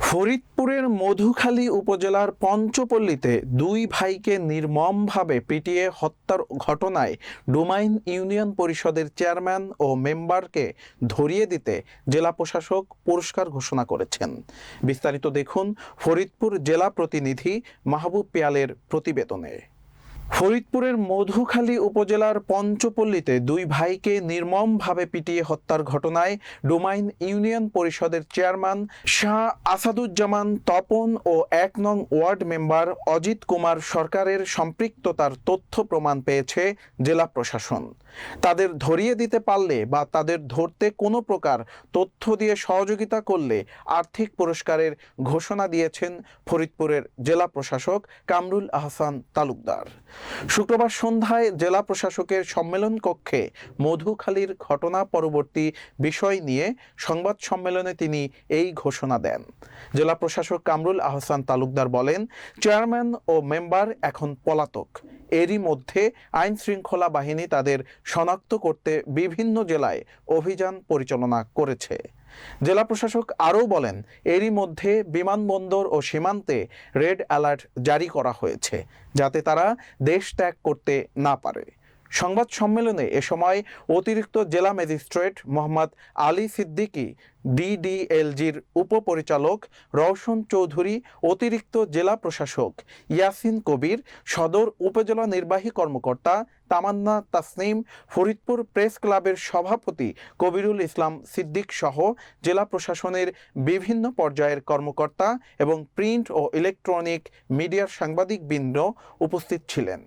ফরিদপুরের মধুখালী উপজেলার পঞ্চপল্লীতে দুই ভাইকে নির্মমভাবে পিটিয়ে হত্যার ঘটনায় ডোমাইন ইউনিয়ন পরিষদের চেয়ারম্যান ও মেম্বারকে ধরিয়ে দিতে জেলা প্রশাসক পুরস্কার ঘোষণা করেছেন। বিস্তারিত দেখুন ফরিদপুর জেলা প্রতিনিধি মাহবুব পিয়ালের প্রতিবেদনে। ফরিদপুরের মধুখালী উপজেলার পঞ্চপল্লীতে দুই ভাইকে নির্মমভাবে পিটিয়ে হত্যার ঘটনায় ডোমাইন ইউনিয়ন পরিষদের চেয়ারম্যান শাহ আসাদুজ্জামান, তপন ও এক নং ওয়ার্ড মেম্বার অজিত কুমার সরকারের সম্পৃক্ততার তথ্য প্রমাণ পেয়েছে জেলা প্রশাসন। তাদের ধরিয়ে দিতে পারলে বা তাদের ধরতে কোনো প্রকার তথ্য দিয়ে সহযোগিতা করলে আর্থিক পুরস্কারের ঘোষণা দিয়েছেন ফরিদপুরের জেলা প্রশাসক কামরুল আহসান তালুকদার। শুক্রবার সন্ধ্যায় জেলা প্রশাসকের সম্মেলন কক্ষে মধুখালীর ঘটনা পরবর্তী বিষয় নিয়ে সংবাদ সম্মেলনে তিনি এই ঘোষণা দেন। জেলা প্রশাসক কামরুল আহসান তালুকদার বলেন, চেয়ারম্যান ও মেম্বার এখন পলাতক। এরই মধ্যে আইন শৃঙ্খলা বাহিনী তাদের শনাক্ত করতে বিভিন্ন জেলায় অভিযান পরিচালনা করেছে। জেলা প্রশাসক আরও বলেন, এরই মধ্যে বিমানবন্দর ও সীমান্তে রেড অ্যালার্ট জারি করা হয়েছে, যাতে তারা দেশ ত্যাগ করতে না পারে। সংবাদ সম্মেলনে এ সময় অতিরিক্ত জেলা ম্যাজিস্ট্রেট মোহাম্মদ আলী সিদ্দিকী, ডিডিএলজির উপপরিচালক রওশন চৌধুরী, অতিরিক্ত জেলা প্রশাসক ইয়াসিন কবির, সদর উপজেলা নির্বাহী কর্মকর্তা তামান্না তাসনিম, ফরিদপুর প্রেস ক্লাবের সভাপতি কবিরুল ইসলাম সিদ্দিক সহ জেলা প্রশাসনের বিভিন্ন পর্যায়ের কর্মকর্তা এবং প্রিন্ট ও ইলেকট্রনিক মিডিয়ার সাংবাদিক সাংবাদিকবৃন্দ উপস্থিত ছিলেন।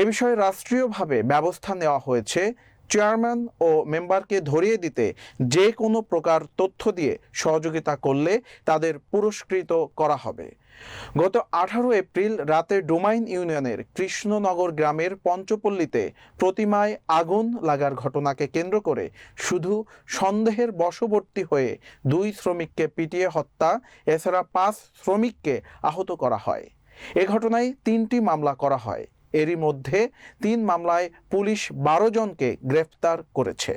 এ বিষয়ে রাষ্ট্রীয়ভাবে ব্যবস্থা নেওয়া হয়েছে। চেয়ারম্যান ও মেম্বারকে ধরিয়ে দিতে যে কোনো প্রকার তথ্য দিয়ে সহযোগিতা করলে তাদের পুরস্কৃত করা হবে। গত আঠারো এপ্রিল রাতে ডোমাইন ইউনিয়নের কৃষ্ণনগর গ্রামের পঞ্চপল্লীতে প্রতিমায় আগুন লাগার ঘটনাকে কেন্দ্র করে শুধু সন্দেহের বশবর্তী হয়ে দুই শ্রমিককে পিটিয়ে হত্যা, এছাড়া পাঁচ শ্রমিককে আহত করা হয়। এ ঘটনায় তিনটি মামলা করা হয়। এরই মধ্যে তিন মামলায় পুলিশ বারো জনকে গ্রেফতার করেছে।